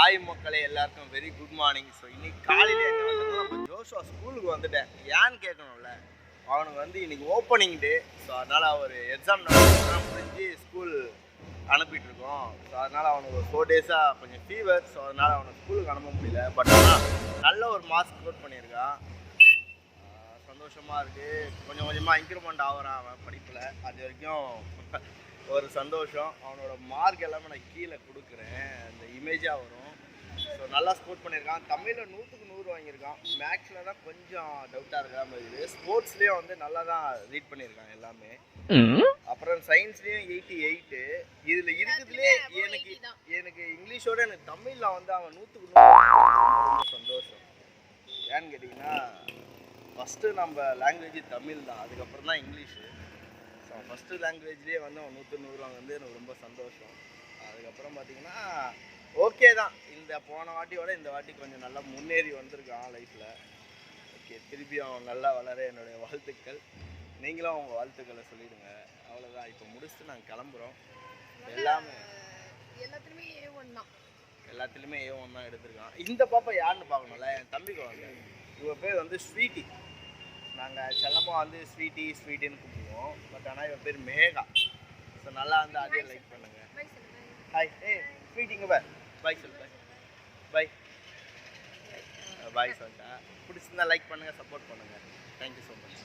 ஆய் மக்களே எல்லாருக்கும் வெரி குட் மார்னிங் ஸோ இன்னைக்கு காலையில நம்ம ஜோஷுவா ஸ்கூலுக்கு வந்துட்டேன். ஏன்னு கேட்கணும்ல? அவனுக்கு வந்து இன்னைக்கு ஓப்பனிங் டே ஸோ அதனால் அவர் எக்ஸாம் முடிஞ்சு ஸ்கூல் அனுப்பிட்டுருக்கோம். ஸோ அதனால் அவனுக்கு ஒரு ஃபோர் டேஸாக கொஞ்சம் ஃபீவர் ஸோ அதனால் அவனை ஸ்கூலுக்கு அனுப்ப முடியல. பட் ஆனால் நல்ல ஒரு மார்க் ஸ்கோர் பண்ணியிருக்கான். சந்தோஷமாக இருக்குது கொஞ்சம் கொஞ்சமாக இன்க்ரிமெண்ட் ஆகிறான் அவன் படிப்பில். அது வரைக்கும் ஒரு சந்தோஷம். அவனோட மார்க் எல்லாமே நான் கீழே கொடுக்குறேன். அந்த இமேஜாக வரும். ஸோ நல்லா ஸ்கோர் பண்ணியிருக்கான். தமிழில் நூற்றுக்கு நூறு வாங்கியிருக்கான். மேக்ஸில் தான் கொஞ்சம் டவுட்டாக இருக்கிற மாதிரி இருக்குது. ஸ்போர்ட்ஸ்லேயும் வந்து நல்லா தான் ரீட் பண்ணியிருக்கான் எல்லாமே. அப்புறம் சயின்ஸ்லேயும் எயிட்டி எயிட்டு இதில் இருக்கிறதுலே எனக்கு எனக்கு இங்கிலீஷோட எனக்கு தமிழில் வந்து அவன் நூற்றுக்கு நூறு சந்தோஷம். ஏன்னு கேட்டிங்கன்னா ஃபஸ்ட்டு நம்ம லாங்குவேஜ் தமிழ் தான். அதுக்கப்புறம் தான் இங்கிலீஷு ஸோ ஃபஸ்ட்டு லாங்குவேஜ்லேயே வந்து அவன் நூற்று நூறு வந்து எனக்கு ரொம்ப சந்தோஷம். அதுக்கப்புறம் பார்த்தீங்கன்னா ஓகே தான். இந்த போன வாட்டியோட இந்த வாட்டி கொஞ்சம் நல்லா முன்னேறி வந்திருக்கான் லைஃப்பில் ஓகே திருப்பி அவன் நல்லா வளர என்னுடைய வாழ்த்துக்கள். நீங்களும் உங்கள் வாழ்த்துக்களை சொல்லிடுங்க. அவ்வளோதான் இப்போ முடிச்சுட்டு நாங்கள் கிளம்புறோம். எல்லாமே. எல்லாத்துலயுமே ஏ ஒன் தான். எல்லாத்துலேயுமே ஏ ஒன் தான் எடுத்திருக்கான். இந்த பாப்பா யாருன்னு பார்க்கணும்ல? என் தம்பி குழந்தை இவ பேர் வந்து ஸ்வீட்டி. நாங்கள் செல்லமாக வந்து ஸ்வீட்டி ஸ்வீட்டின்னு கூப்பிடுவோம். பட் ஆனால் இவ பேர் மேகா. ஸோ நல்லா வந்து அதே லைக் பண்ணுங்க. பை சொல்லுங்க. ஹாய் ஏ ஸ்வீட்டிங்க பை பாய் சொல்லு பாய் பாய் பாய் சொல்லிட்டேன். பிடிச்சிருந்தா லைக் பண்ணுங்கள் சப்போர்ட் பண்ணுங்கள் தேங்க்யூ ஸோ மச்